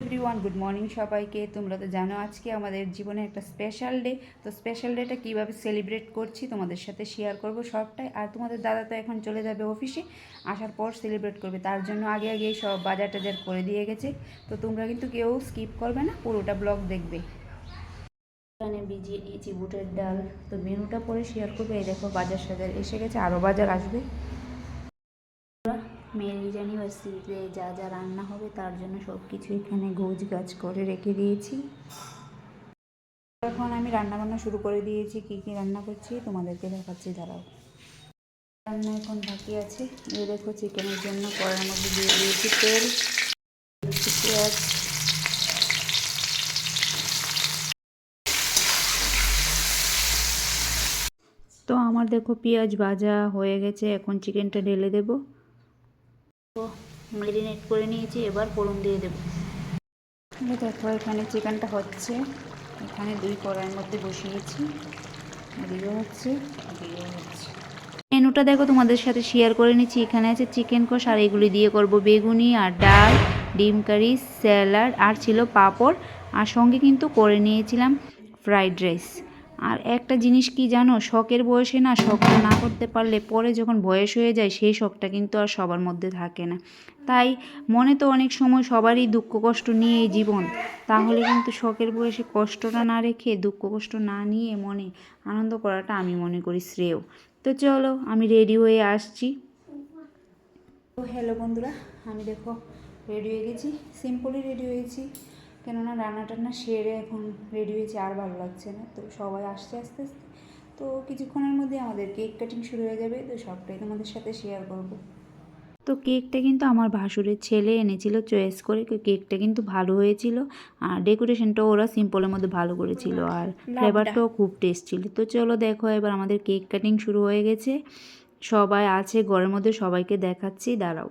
Everyone, good morning সবাইকে। তোমরা তো জানো আজকে আমাদের জীবনে একটা স্পেশাল ডে তো স্পেশাল ডেটা কীভাবে সেলিব্রেট করছি তোমাদের সাথে শেয়ার করব সবটাই। আর তোমাদের দাদা তো এখন চলে যাবে অফিসে আসার পর সেলিব্রেট করবে। তার জন্য আগে আগে সব বাজার টাজার করে দিয়ে গেছে। তো তোমরা কিন্তু কেউ স্কিপ করবে না, পুরোটা ব্লগ দেখবে। এখানে ভিজিয়ে নিয়েছি বুটের ডাল। তো মেনুটা পরে শেয়ার করবে। এই দেখো বাজার সাজার এসে গেছে আরও বাজার আসবে। মেয়ের অ্যানিভার্সারিতে যা যা রান্না হবে, তার জন্য সব কিছু এখানে গোজ গাছ করে রেখে দিয়েছি। এখন আমি রান্না বান্না শুরু করে দিয়েছি। কি কি রান্না করছি তোমাদেরকে দেখাচ্ছি, দাঁড়াও। রান্না এখন বাকি আছে। এই দেখো চিকেনের জন্য কড়ার মধ্যে দিয়ে দিয়েছি তেল, পেঁয়াজ। তো আমার দেখো পেঁয়াজ ভাজা হয়ে গেছে। এখন চিকেনটা ঢেলে দেবো। তো মেরিনেট করে নিয়েছি এবার ফোড়ন দিয়ে দেবো। দেখো এখানে চিকেনটা হচ্ছে। এখানে দুই কড়াইয়ের মধ্যে বসিয়েছি এদিকেও হচ্ছে এদিকেও হচ্ছে। মেনুটা দেখো তোমাদের সাথে শেয়ার করে নিচ্ছি। এখানে আছে চিকেন কষ আর এগুলি দিয়ে করব বেগুনি আর ডাল ডিম কারি স্যালাড আর ছিল পাঁপড়। আর সঙ্গে কিন্তু করে নিয়েছিলাম ফ্রাইড রাইস। আর একটা জিনিস কি জানো? শখের বয়সে না শখটা না করতে পারলে পরে যখন বয়স হয়ে যায় সেই শখটা কিন্তু আর সবার মধ্যে থাকে না। তাই মনে তো অনেক সময় সবারই দুঃখ কষ্ট নিয়ে জীবন। তাহলে কিন্তু শখের বয়সে কষ্টটা না রেখে দুঃখ কষ্ট না নিয়ে মনে আনন্দ করাটা আমি মনে করি শ্রেয়। তো চলো আমি রেডি হয়ে আসছি। হ্যালো বন্ধুরা, আমি দেখো রেডি হয়ে গেছি, সিম্পলি রেডি হয়েছি। কেননা রান্না টান্না সেরে এখন রেডি হয়েছে আর ভালো লাগছে না। তো সবাই আসছে আস্তে আস্তে। তো কিছুক্ষণের মধ্যে আমাদের কেক কাটিং শুরু হয়ে যাবে। তো সবটাই তোমাদের সাথে শেয়ার করব। তো কেকটা কিন্তু আমার ভাসুরের ছেলে এনেছিল চয়েস করে। কেকটা কিন্তু ভালো হয়েছিল। আর ডেকোরেশনটাও ওরা সিম্পলের মধ্যে ভালো করেছিল। আর ফ্লেভারটাও খুব টেস্ট ছিল। তো চলো দেখো এবার আমাদের কেক কাটিং শুরু হয়ে গেছে। সবাই আছে ঘরের মধ্যে সবাইকে দেখাচ্ছি। দাঁড়াও।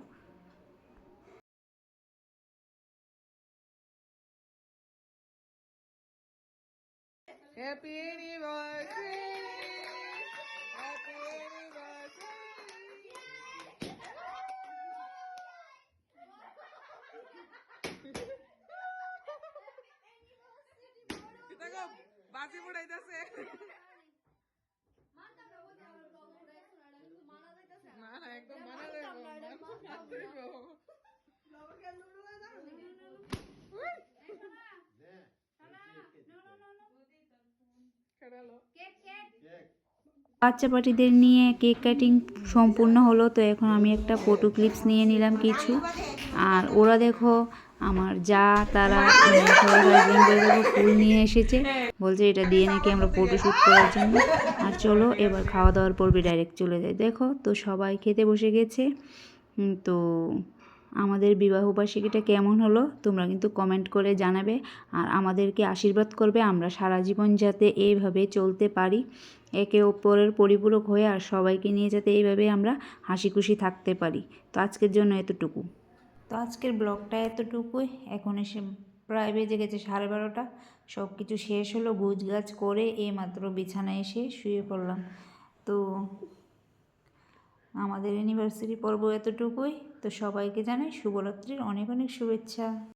Happy anniversary! Happy anniversary! দেখো বাজি ফুটাইতেছে না না একদম মানা যাইবো খেলালো বাচ্চা পার্টিদের নিয়ে কেক কাটিং সম্পূর্ণ হলো তো এখন আমি একটা ফটো ক্লিপস নিয়ে নিলাম কিছু। আর ওরা দেখো আমার যা তারা দেখো ফুল নিয়ে এসেছে। বলছে এটা দিয়ে নাকি আমরা ফটো শ্যুট করার জন্য। আর চলো এবার খাওয়া দাওয়ার পর্বে ডাইরেক্ট চলে যাই। দেখো তো সবাই খেতে বসে গেছে। তো আমাদের বিবাহ বার্ষিকীটা কেমন হলো, তোমরা কিন্তু কমেন্ট করে জানাবে। আর আমাদেরকে আশীর্বাদ করবে আমরা সারা জীবন যাতে এইভাবে চলতে পারি। একে অপরের পরিপূরক হয়ে আর সবাইকে নিয়ে যাতে এইভাবে আমরা হাসি খুশি থাকতে পারি। তো আজকের জন্য এতটুকু। তো আজকের ব্লগটা এতটুকুই। এখন এসে প্রায় বেজে গেছে সাড়ে বারোটা। সব কিছু শেষ হলো গুছ গাছ করে এই মাত্র বিছানায় এসে শুয়ে পড়লাম। তো আমাদের অ্যানিভার্সারি পর্ব এতটুকুই। তো সবাইকে জানাই শুভরাত্রির অনেক অনেক শুভেচ্ছা।